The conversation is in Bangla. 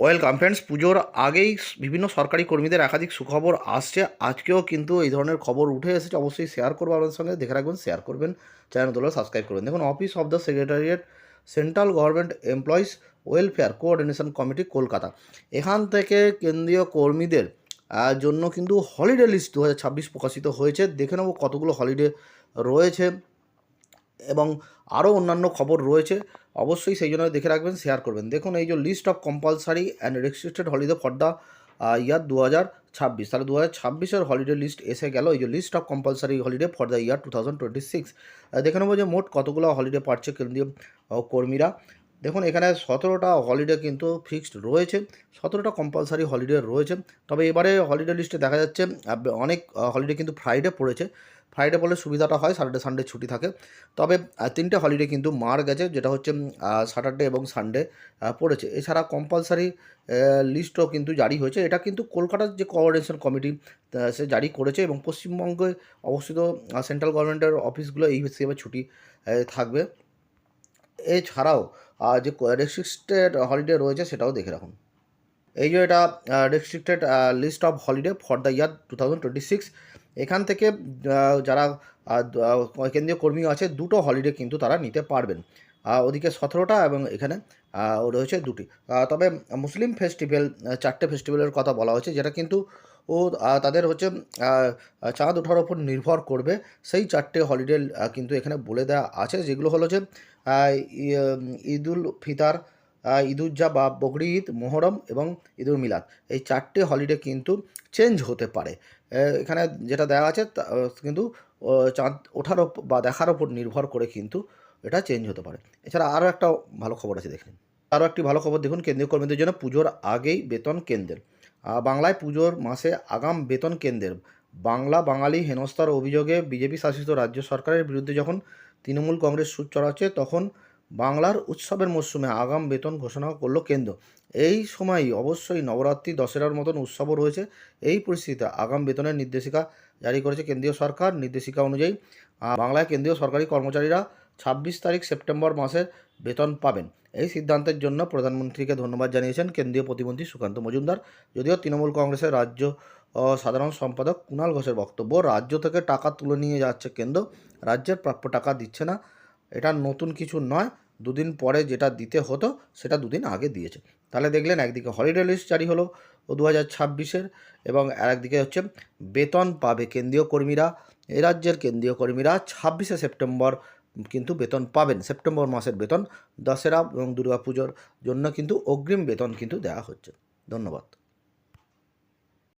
ওয়েলকাম ফ্রেন্ডস পুজোর আগেই বিভিন্ন সরকারি কর্মীদের একাধিক সুখবর আসছে। আজকেও কিন্তু এই ধরনের খবর উঠে এসেছে। অবশ্যই শেয়ার করব আপনাদের সঙ্গে। দেখে রাখবেন শেয়ার করবেন চ্যানেল তোলা সাবস্ক্রাইব করবেন। দেখুন office of the secretariat central government employees welfare coordination committee Kolkata এখান থেকে কেন্দ্রীয় কর্মীদের জন্য কিন্তু হলিডে লিস্ট দু হাজার ছাব্বিশ প্রকাশিত হয়েছে। দেখে নেব কতগুলো হলিডে রয়েছে। এবং আরও অন্যান্য খবর রয়েছে, অবশ্যই সেই জন্য দেখে রাখবেন শেয়ার করবেন। দেখুন, এই যে list of compulsory and restricted holiday for the year দু হাজার ছাব্বিশ। তাহলে দু হাজার ছাব্বিশের হলিডে লিস্ট এসে গেল, এই যে list of compulsory holiday for the year two thousand twenty six দেখে নেব যে মোট কতগুলো হলিডে পাচ্ছে কেন্দ্রীয় কর্মীরা। দেখুন, এখানে সতেরোটা হলিডে কিন্তু ফিক্সড রয়েছে। সতেরোটা কম্পালসারি হলিডে রয়েছে। তবে এবারে হলিডে লিস্টে দেখা যাচ্ছে অনেক হলিডে কিন্তু ফ্রাইডে পড়েছে। ফ্রাইডে বলে সুবিধাটা হয় স্যাটারডে সানডে ছুটি থাকে। তবে তিনটে হলিডে কিন্তু মার গেছে, যেটা হচ্ছে স্যাটারডে এবং সানডে পড়েছে। এছাড়া কম্পালসারি লিস্টও কিন্তু জারি হয়েছে। এটা কিন্তু কলকাতার যে কোঅর্ডিনেশন কমিটি সে জারি করেছে এবং পশ্চিমবঙ্গে অবস্থিত সেন্ট্রাল গভর্নমেন্টের অফিসগুলো এই হিসেবে ছুটি থাকবে। এছাড়াও যে রেস্ট্রিক্টেড হলিডে রয়েছে সেটাও দেখে রাখুন। এই যে এটা restricted list of holiday for the year two thousand twenty six এখান থেকে যারা কেন্দ্রীয় কর্মী আছে, দুটো হলিডে কিন্তু তারা নিতে পারবেন। ওদিকে সতেরোটা এবং এখানে রয়েছে দুটি। তবে মুসলিম ফেস্টিভ্যাল চারটে ফেস্টিভ্যালের কথা বলা হয়েছে, যেটা কিন্তু ও তাদের হচ্ছে চাঁদ ওঠার ওপর নির্ভর করবে। সেই চারটে হলিডে কিন্তু এখানে বলে দেওয়া আছে, যেগুলো হলো যে ঈদুল ফিতার ঈদুজ্জা বা বকরি ঈদ, মোহরম এবং ঈদুল মিলাদ। এই চারটে হলিডে কিন্তু চেঞ্জ হতে পারে। এখানে যেটা দেওয়া আছে কিন্তু চাঁদ ওঠার বা দেখার ওপর নির্ভর করে কিন্তু এটা চেঞ্জ হতে পারে। এছাড়া আরও একটা ভালো খবর আছে দেখেন আরও একটি ভালো খবর দেখুন, কেন্দ্রীয় কর্মীদের জন্য পুজোর আগেই বেতন কেন্দ্রের। বাংলায় পুজোর মাসে আগাম বেতন কেন্দ্রের। বাংলা বাঙালি হেনস্থার অভিযোগে বিজেপি শাসিত রাজ্য সরকারের বিরুদ্ধে যখন তৃণমূল কংগ্রেস সুর চড়াচ্ছে, তখন বাংলার উৎসবের মরশুমে আগাম বেতন ঘোষণা করল কেন্দ্র। এই সময়ই অবশ্যই নবরাত্রি, দশেরার মতন উৎসবও রয়েছে। এই পরিস্থিতিতে আগাম বেতনের নির্দেশিকা জারি করেছে কেন্দ্রীয় সরকার। নির্দেশিকা অনুযায়ী বাংলায় কেন্দ্রীয় সরকারি কর্মচারীরা ছাব্বিশ তারিখ সেপ্টেম্বর মাসের বেতন পাবেন। এই সিদ্ধান্তের জন্য প্রধানমন্ত্রীকে ধন্যবাদ জানিয়েছেন কেন্দ্রীয় প্রতিমন্ত্রী সুকান্ত মজুমদার। যদিও তৃণমূল কংগ্রেসের রাজ্য সাধারণ সম্পাদক কুণাল ঘোষের বক্তব্য, রাজ্য থেকে টাকা তুলে নিয়ে যাচ্ছে কেন্দ্র, রাজ্যের প্রাপ্য টাকা দিচ্ছে না। এটা নতুন কিছু নয়, দুদিন পরে যেটা দিতে হতো সেটা দুদিন আগে দিয়েছে। তাহলে দেখলেন একদিকে হলিডে লিস্ট জারি হলো দু হাজার ছাব্বিশের এবং আরেকদিকে হচ্ছে বেতন পাবে কেন্দ্রীয় কর্মীরা। এ রাজ্যের কেন্দ্রীয় কর্মীরা ছাব্বিশে সেপ্টেম্বর কিন্তু বেতন পাবেন। সেপ্টেম্বর মাসের বেতন দশেরা এবং দুর্গাপুজোর জন্য কিন্তু অগ্রিম বেতন কিন্তু দেওয়া হচ্ছে। ধন্যবাদ।